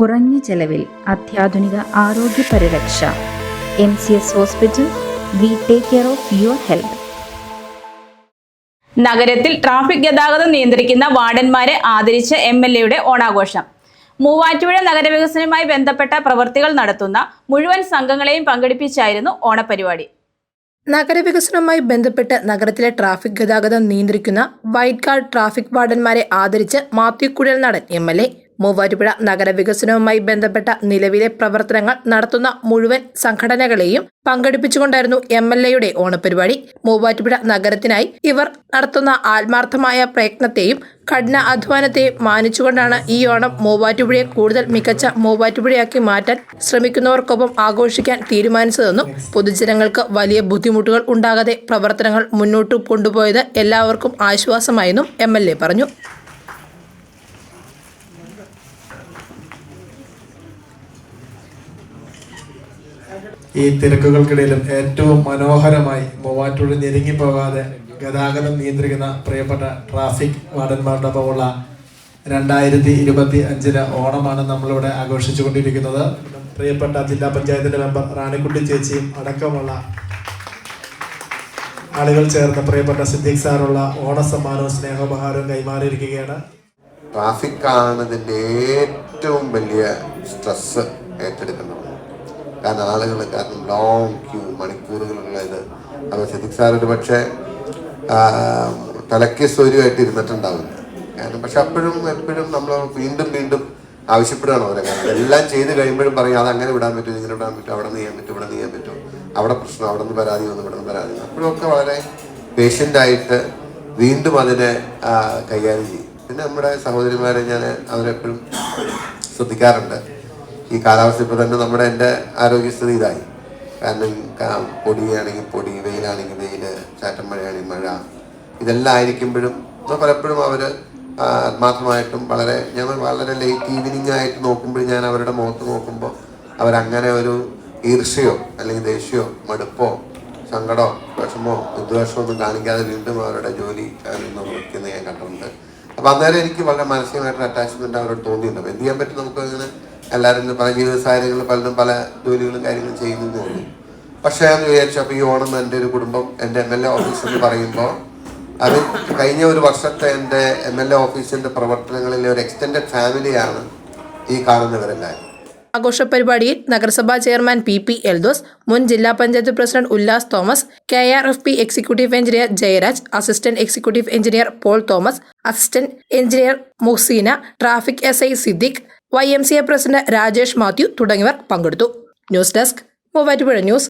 കുറഞ്ഞ ചെലവിൽ അത്യാധുനിക ആരോഗ്യ പരിരക്ഷ. M C S hospital we take care of your health. നഗരത്തിൽ ട്രാഫിക് ഗതാഗതം നിയന്ത്രിക്കുന്ന വാർഡന്മാരെ ആദരിച്ച് എം എൽ എയുടെ ഓണാഘോഷം. മൂവാറ്റുപുഴ നഗരവികസനവുമായി ബന്ധപ്പെട്ട പ്രവൃത്തികൾ നടത്തുന്ന മുഴുവൻ സംഘങ്ങളെയും പങ്കെടുപ്പിച്ചായിരുന്നു ഓണപരിപാടി. നഗരവികസനവുമായി ബന്ധപ്പെട്ട് നഗരത്തിലെ ട്രാഫിക് ഗതാഗതം നിയന്ത്രിക്കുന്ന വൈറ്റ് കാർഡ് ട്രാഫിക് വാർഡന്മാരെ ആദരിച്ച് Mathew Kuzhal Nadan M L A Muvattupuzha നഗരവികസനവുമായി ബന്ധപ്പെട്ട നിലവിലെ പ്രവർത്തനങ്ങൾ നടത്തുന്ന മുഴുവൻ സംഘടനകളെയും പങ്കെടുപ്പിച്ചുകൊണ്ടായിരുന്നു എം എൽ എയുടെ ഓണപരിപാടി. മൂവാറ്റുപുഴ നഗരത്തിനായി ഇവർ നടത്തുന്ന ആത്മാർത്ഥമായ പ്രയത്നത്തെയും കഠിന അധ്വാനത്തെയും മാനിച്ചുകൊണ്ടാണ് ഈ ഓണം മൂവാറ്റുപുഴയെ കൂടുതൽ മികച്ച മൂവാറ്റുപുഴയാക്കി മാറ്റാൻ ശ്രമിക്കുന്നവർക്കൊപ്പം ആഘോഷിക്കാൻ തീരുമാനിച്ചതെന്നും പൊതുജനങ്ങൾക്ക് വലിയ ബുദ്ധിമുട്ടുകൾ ഉണ്ടാകാതെ പ്രവർത്തനങ്ങൾ മുന്നോട്ട് കൊണ്ടുപോയത് എല്ലാവർക്കും ആശ്വാസമായെന്നും എം പറഞ്ഞു. ഈ തിരക്കുകൾക്കിടയിലും ഏറ്റവും മനോഹരമായി മൂവാറ്റുപുഴ ഞെരുങ്ങിപ്പോകാതെ ഗതാഗതം നിയന്ത്രിക്കുന്ന പ്രിയപ്പെട്ട ട്രാഫിക് വാർഡന്മാരുടെ ഒപ്പമുള്ള രണ്ടായിരത്തി ഇരുപത്തി അഞ്ചിലെ ഓണമാണ് നമ്മളിവിടെ ആഘോഷിച്ചു കൊണ്ടിരിക്കുന്നത് പ്രിയപ്പെട്ട ജില്ലാ പഞ്ചായത്തിന്റെ മെമ്പർ റാണിക്കുട്ടി ചേച്ചിയും അടക്കമുള്ള ആളുകൾ ചേർന്ന് പ്രിയപ്പെട്ട സിദ്ദീഖ് സാറുള്ള ഓണസമ്മാനവും സ്നേഹോപഹാരവും കൈമാറിയിരിക്കുകയാണ്. ട്രാഫിക് ആണ് ഇതിന്റെ ഏറ്റവും വലിയ സ്ട്രെസ് ഏറ്റെടുക്കുന്നത്. കാരണം ആളുകൾ കാരണം ലോങ് ക്യൂ മണിക്കൂറുകളുള്ള ഇത്. അപ്പോൾ സിദ്ദിഖ് സാർ ഒരു പക്ഷേ തലയ്ക്ക് സ്വരുമായിട്ട് ഇരുന്നിട്ടുണ്ടാവില്ല കാരണം പക്ഷെ അപ്പോഴും എപ്പോഴും നമ്മൾ വീണ്ടും വീണ്ടും ആവശ്യപ്പെടുകയാണ് അവരെ കാരണം എല്ലാം ചെയ്ത് കഴിയുമ്പോഴും പറയും അത് അങ്ങനെ വിടാൻ പറ്റും ഇങ്ങനെ വിടാൻ പറ്റും അവിടെ നിന്ന് ചെയ്യാൻ പറ്റും ഇവിടെ ചെയ്യാൻ പറ്റും. അവിടെ പ്രശ്നം അവിടെ നിന്ന് പരാതി വന്നു ഇവിടെ നിന്ന് പരാതി അപ്പോഴൊക്കെ വളരെ പേഷ്യന്റായിട്ട് വീണ്ടും അതിനെ കൈകാര്യം ചെയ്യും. പിന്നെ നമ്മുടെ സഹോദരിമാരെ ഞാൻ അവരെപ്പോഴും ശ്രദ്ധിക്കാറുണ്ട്. ഈ കാലാവസ്ഥ ഇപ്പോൾ തന്നെ നമ്മുടെ എന്റെ ആരോഗ്യസ്ഥിതി ഇതായി. കാരണം പൊടിയാണെങ്കിൽ പൊടി വെയിലാണെങ്കിൽ വെയിൽ ചാറ്റം മഴയാണെങ്കിൽ മഴ ഇതെല്ലാം ആയിരിക്കുമ്പോഴും പലപ്പോഴും അവർ ആത്മാർത്ഥമായിട്ടും വളരെ ഞങ്ങൾ വളരെ ലേറ്റ് ഈവനിങ് ആയിട്ട് നോക്കുമ്പോൾ ഞാൻ അവരുടെ മുഖത്ത് നോക്കുമ്പോൾ അവരങ്ങനെ ഒരു ഈർഷ്യയോ അല്ലെങ്കിൽ ദേഷ്യമോ മടുപ്പോ സങ്കടമോ വിഷമോ ഉദ്വേഷമോ ഒന്നും കാണിക്കാതെ വീണ്ടും അവരുടെ ജോലി നിന്ന് ഞാൻ കണ്ടിട്ടുണ്ട്. അപ്പോൾ അന്നേരം എനിക്ക് വളരെ മാനസികമായിട്ടൊരു അറ്റാച്ച്മെന്റ് അവരോട് തോന്നിയിട്ടുണ്ട്. എന്ത് ചെയ്യാൻ പറ്റും നമുക്ക് അങ്ങനെ എല്ലാവരും പല ജീവിത സാഹചര്യങ്ങളിൽ പലരും പല ജോലികളും കാര്യങ്ങളും ചെയ്യുന്നു തോന്നുന്നു പക്ഷേ അത് വിചാരിച്ചു അപ്പോൾ ഈ ഓണം എന്റെ ഒരു കുടുംബം എന്റെ എം എൽ എ ഓഫീസ് എന്ന് പറയുമ്പോൾ അത് കഴിഞ്ഞ ഒരു വർഷത്തെ എന്റെ എം എൽ എ ഓഫീസിന്റെ പ്രവർത്തനങ്ങളിലെ ഒരു എക്സ്റ്റെൻഡ് ഫാമിലിയാണ് ഈ കാണുന്നവരെല്ലാവരും. ആഘോഷ പരിപാടിയിൽ നഗരസഭാ ചെയർമാൻ പി പി എൽദോസ് മുൻ ജില്ലാ panchayat president Ullas Thomas K R F P executive engineer Jayaraj assistant executive engineer Paul Thomas assistant engineer Muhsina traffic S I Siddique Y M C A president Rajesh Mathew തുടങ്ങിയവർ പങ്കെടുത്തു. News desk Muvattupuzha news.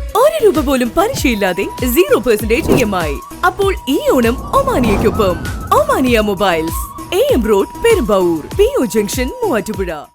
ഒരു രൂപ പോലും പലിശയില്ലാതെ zero percentage E M I. അപ്പോൾ ഈ Onam ഒമാനിയയ്ക്കൊപ്പം. Omania mobiles. A M road Perumbavoor P O junction Muvattupuzha.